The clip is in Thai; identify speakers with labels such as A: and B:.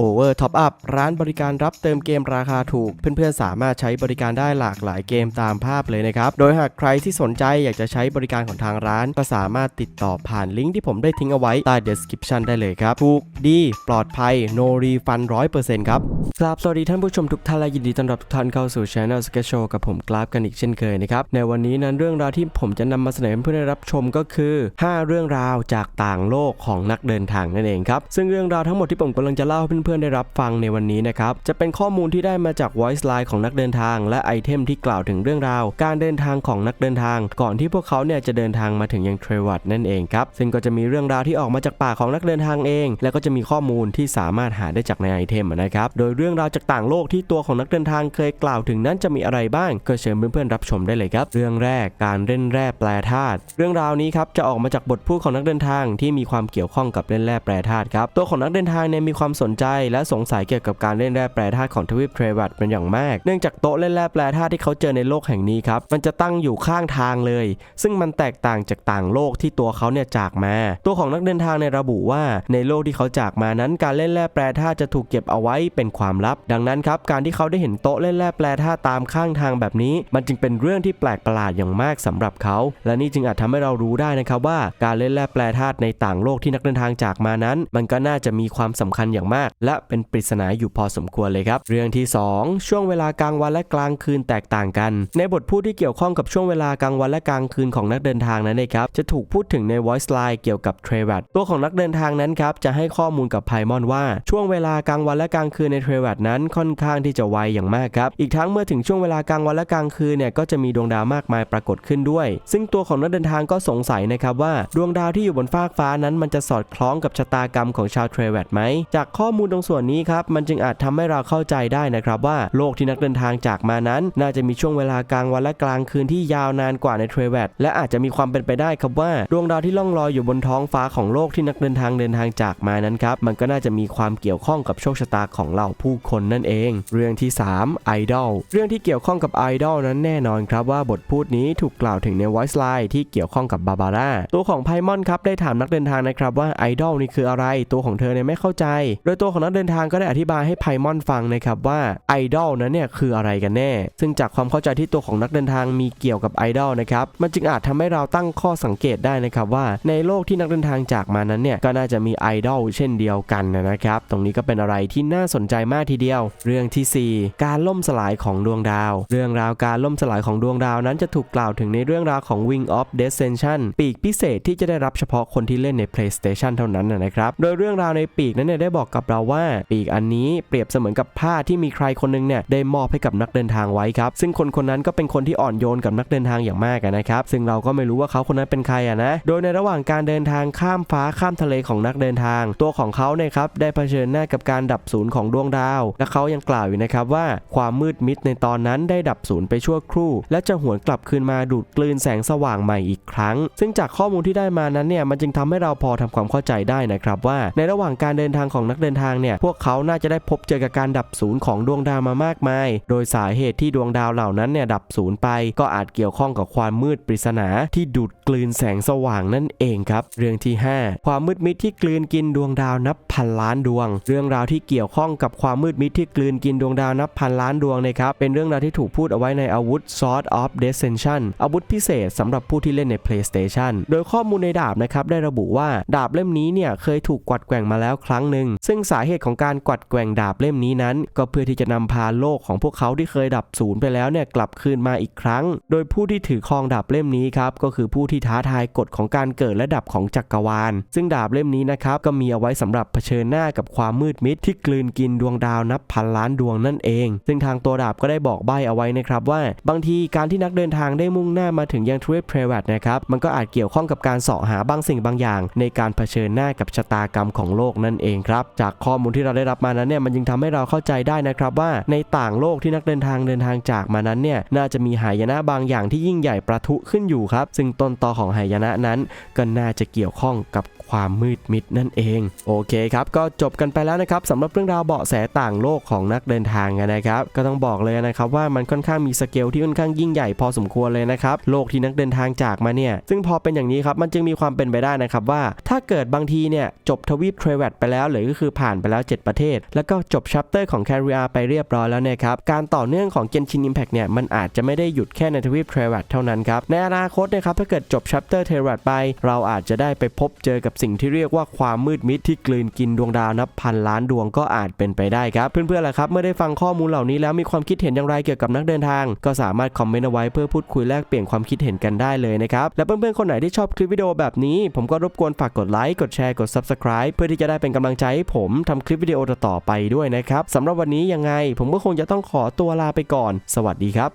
A: Over Top Up ร้านบริการรับเติมเกมราคาถูก เพื่อนๆ สามารถใช้บริการได้หลากหลายเกมตามภาพเลยนะครับ โดยหากใครที่สนใจอยากจะใช้บริการของทางร้าน ก็สามารถติดต่อผ่านลิงก์ที่ผมได้ทิ้งเอาไว้ใต้ description ได้เลยครับ ถูกดี ปลอดภัย no refund 100%ครับครับสวัสดีท่านผู้ชมทุกท่านและยินดีต้อนรับทุกท่านเข้าสู่ Channel s k e t Show กับผมกราฟกันอีกเช่นเคยนะครับ ในวันนี้นั้นเรื่องราวที่ผมจะนำมาเสนอเพื่อนได้รับชมก็คือ 5 เรื่องราวจากต่างโลกของนักเดินทางนั่นเองครับซึ่งเรื่องราวทั้งหมดที่ผมกำลังจะเล่าให้พื่อนๆได้รับฟังในวันนี้นะครับ จะเป็นข้อมูลที่ได้มาจาก voice line ของนักเดินทาง และไอเทมที่กล่าวถึงเรื่องราว การเดินทางของนักเดินทาง ก่อนที่พวกเขาเนี่ยจะเดินทางมาถึงยังเทรวัตนั่นเองครับ ซึ่งก็จะมีเรื่องราวที่ออกมาจากปากของนักเดินทางเอง แล้วก็จะมีข้อมูลที่สามารถหาได้จากในไอเทมนะครับ โดยเรื่องราวจากต่างโลกที่ตัวของนักเดินทางเคยกล่าวถึงนั้นจะมีอะไรบ้าง ก็เชิญเพื่อนๆรับชมได้เลยครับ เรื่องแรกการเล่นแร่แปรธาตุ เรื่องราวนี้ครับจะออกมาจากบทพูดของนักเดินทางที่มีความเกี่ยวข้องกับเล่นแร่แปรธาตุครับ ตัวของนักเดินทางเนี่ยมีความสนใจและสงสัยเกี่ยวกับการเล่นแร่แปรธาตุของทวีปเทรวัตเป็นอย่างมาก เนื่องจากโต๊ะเล่นแร่แปรธาตุที่เขาเจอในโลกแห่งนี้ครับ มันจะตั้งอยู่ข้างทางเลย ซึ่งมันแตกต่างจากต่างโลกที่ตัวเขาเนี่ยจากมา ตัวของนักเดินทางในระบุว่าในโลกที่เขาจากมานั้น การเล่นแร่แปรธาตุจะถูกเก็บเอาไว้เป็นความลับ ดังนั้นครับการที่เขาได้เห็นโต๊ะเล่นแร่แปรธาตุตามข้างทางแบบนี้ มันจึงเป็นเรื่องที่แปลกประหลาดอย่างมากสำหรับเขา และนี่จึงอาจทำให้เรารู้ได้นะครับว่า การเล่นแร่แปรธาตุในต่างโลกที่นักเดินทางจากมานั้น มันก็น่าจะมีความสำคัญอย่างมากและเป็นปริศนาอยู่พอสมควรเลยครับ เรื่องที่ 2 ช่วงเวลากลางวันและกลางคืนแตกต่างกัน ในบทพูดที่เกี่ยวข้องกับช่วงเวลากลางวันและกลางคืนของนักเดินทางนั้นนะครับจะถูกพูดถึงใน voice line เกี่ยวกับเทรวัตตัวของนักเดินทางนั้นครับจะให้ข้อมูลกับไพมอนว่า ช่วงเวลากลางวันและกลางคืนในเทรวัตนั้นค่อนข้างที่จะไวอย่างมากครับอีกทั้งเมื่อถึงช่วงเวลากลางวันและกลางคืนเนี่ยก็จะมีดวงดาวมากมายปรากฏขึ้นด้วย ซึ่งตัวของนักเดินทางก็สงสัยนะครับว่าดวงดาวที่อยู่บนฟากฟ้านั้นมันจะสอดคล้องกับชะตากรรมของชาวเทรวัตไหมจากข้อมูลตรงส่วนนี้ครับมันจึงอาจทำให้เราเข้าใจได้นะครับว่าโลกที่นักเดินทางจากมานั้น น่าจะมีช่วงเวลากลางวันและกลางคืนที่ยาวนานกว่าในเทรเวตและอาจจะมีความเป็นไปได้ครับว่าดวงดาวที่ล่องลอยอยู่บนท้องฟ้าของโลกที่นักเดินทางเดินทางจากมานั้นครับมันก็น่าจะมีความเกี่ยวข้องกับโชคชะตาของเหล่าผู้คนนั่นเอง เรื่องที่3ไอดอลเรื่องที่เกี่ยวข้องกับไอดอลนั้นแน่นอนครับว่าบทพูดนี้ถูกกล่าวถึงใน voice line ที่เกี่ยวข้องกับบาบาร่าตัวของไพมอนครับได้ถามนักเดินทางนะครับว่าไอดอลนี่คืออะไร ตัวของเธอเนี่ยไม่เข้าใจ โดยตัวของนักเดินทางก็ได้อธิบายให้ไพมอนฟังนะครับว่าไอดอลนั้นเนี่ยคืออะไรกันแน่ ซึ่งจากความเข้าใจที่ตัวของนักเดินทางมีเกี่ยวกับไอดอลนะครับ มันจึงอาจทำให้เราตั้งข้อสังเกตได้นะครับว่าในโลกที่นักเดินทางจากมานั้นเนี่ยก็น่าจะมีไอดอลเช่นเดียวกันนะครับ ตรงนี้ก็เป็นอะไรที่น่าสนใจมากทีเดียว เรื่องทีสี่ 4 การล่มสลายของดวงดาว เรื่องราวการล่มสลายของดวงดาวนั้นจะถูกกล่าวถึงในเรื่องราวของ Wing of Descension ปีกพิเศษที่จะได้รับเฉพาะคนที่เล่นใน PlayStation เท่านั้นนะครับ โดยเรื่องราวในปีกนั้นเนี่ยได้บอกกับเราว่า ปีกอันนี้เปรียบเสมือนกับผ้าที่มีใครคนหนึงเนี่ยได้มอบให้กับนักเดินทางไว้ครับ ซึ่งคนคนนั้นก็เป็นคนที่อ่อนโยนกับนักเดินทางอย่างมากนะครับ ซึ่งเราก็ไม่รู้ว่าเขาคนนั้นเป็นใครอะนะ โดยในระหว่างการเดินทางข้ามฟ้าข้ามทะเลของนักเดินทาง ตัวของเขาเนี่ยครับได้เผชิญหน้ากับการดับศูนย์ของดวงดาว และเขายังกล่าวอยู่นะครับว่าความมืดมิดในตอนนั้นได้ดับศูนย์ไปชั่วครู่ และจะหวนกลับคืนมาดูดกลืนแสงสว่างใหม่อีกครั้ง ซึ่งจากข้อมูลที่ได้มานั้นเนี่ยมันจึงทำให้เราพอทำความเข้าใจได้นะครับว่า ในระหว่างการเดินทางของนักเดินทางเนี่ยพวกเขาน่าจะได้พบเจอกับการดับศูนย์ของดวงดาวมามากมาย โดยสาเหตุที่ดวงดาวเหล่านั้นเนี่ยดับศูนย์ไป ก็อาจเกี่ยวข้องกับความมืดปริศนาที่ดูดกลืนแสงสว่างนั่นเองครับ เรื่องที่ 5 ความมืดมิดที่กลืนกินดวงดาวนับพันล้านดวง เรื่องราวที่เกี่ยวข้องกับความมืดมิดที่กลืนกินดวงดาวนับพันล้านดวงนะครับเป็นเรื่องราวที่ถูกพูดเอาไว้ในอาวุธ Sword of Descension อาวุธพิเศษสำหรับผู้ที่เล่นใน PlayStation โดยข้อมูลในดาบนะครับได้ระบุว่าดาบเล่มนี้เนี่ยเคยถูกกวัดแกว่งมาแล้วครั้งหนึ่งซึ่งสาเหตุของการกวัดแกว่งดาบเล่มนี้นั้น ก็เพื่อที่จะนำพาโลกของพวกเขาที่เคยดับศูนย์ไปแล้วเนี่ยกลับคืนมาอีกครั้ง โดยผู้ที่ถือครองดาบเล่มนี้ครับก็คือผู้ที่ท้าทายกฎของการเกิดและดับของจักรวาล ซึ่งดาบเล่มนี้นะครับก็มีเอาไว้สำหรับเผชิญหน้ากับความมืดมิดที่กลืนกินดวงดาวนับพันล้านดวงนั่นเอง ซึ่งทางตัวดาบก็ได้บอกใบ้เอาไว้นะครับว่า บางทีการที่นักเดินทางได้มุ่งหน้ามาถึงยังทวีปเทรวัตนะครับมันก็อาจเกี่ยวข้องกับการเสาะหาบางสิ่งบางอย่าง ในการเผชิญหน้ากับชะตากรรมของโลกนั่นเองครับ จากข้อข้อมูลที่เราได้รับมานั้นเนี่ยมันจึงทำให้เราเข้าใจได้นะครับว่าในต่างโลกที่นักเดินทางเดินทางจากมานั้นเนี่ยน่าจะมีหายนะบางอย่างที่ยิ่งใหญ่ประทุขึ้นอยู่ครับ ซึ่งต้นตอของหายนะนั้น ก็น่าจะเกี่ยวข้องกับความมืดมิดนั่นเอง โอเคครับ ก็จบกันไปแล้วนะครับสำหรับเรื่องราวเบาะแสต่างโลกของนักเดินทางนะครับ ก็ต้องบอกเลยนะครับว่ามันค่อนข้างมีสเกลที่ค่อนข้างยิ่งใหญ่พอสมควรเลยนะครับโลกที่นักเดินทางจากมาเนี่ยซึ่งพอเป็นอย่างนี้ครับมันจึงมีความเป็นไปได้นะครับว่า ถ้าเกิดบางทีเนี่ยจบทวีปเทรเวตไปแล้วหรือก็คือผ่านไปแล้ว 7 ประเทศ แล้วก็จบชัปเตอร์ของ Career ไปเรียบร้อยแล้วนะครับ การต่อเนื่องของ Genshin Impact เนี่ย มันอาจจะไม่ได้หยุดแค่ในทวีปเทรวัตเท่านั้นครับ ในอนาคตนะครับ ถ้าเกิดจบชัปเตอร์เทรวัตไป เราอาจจะได้ไปพบเจอกับสิ่งที่เรียกว่าความมืดมิดที่กลืนกินดวงดาวนับพันล้านดวงก็อาจเป็นไปได้ครับ เพื่อนๆล่ะครับ เมื่อได้ฟังข้อมูลเหล่านี้แล้วมีความคิดเห็นอย่างไรเกี่ยวกับนักเดินทาง ก็สามารถคอมเมนต์เอาไว้เพื่อพูดคุยแลกเปลี่ยนความคิดเห็นกันได้เลยนะครับ และเพื่อนๆคนไหนที่ชอบคลิปวิดีโอแบบนี้ ผมก็รบกวนฝากกดไลค์กดแชร์กด Subscribe เพื่อที่จะได้เป็นกำลังใจให้ผมททำคลิปวิดีโอต่อไปด้วยนะครับสำหรับวันนี้ยังไง ผมก็คงจะต้องขอตัวลาไปก่อน สวัสดีครับ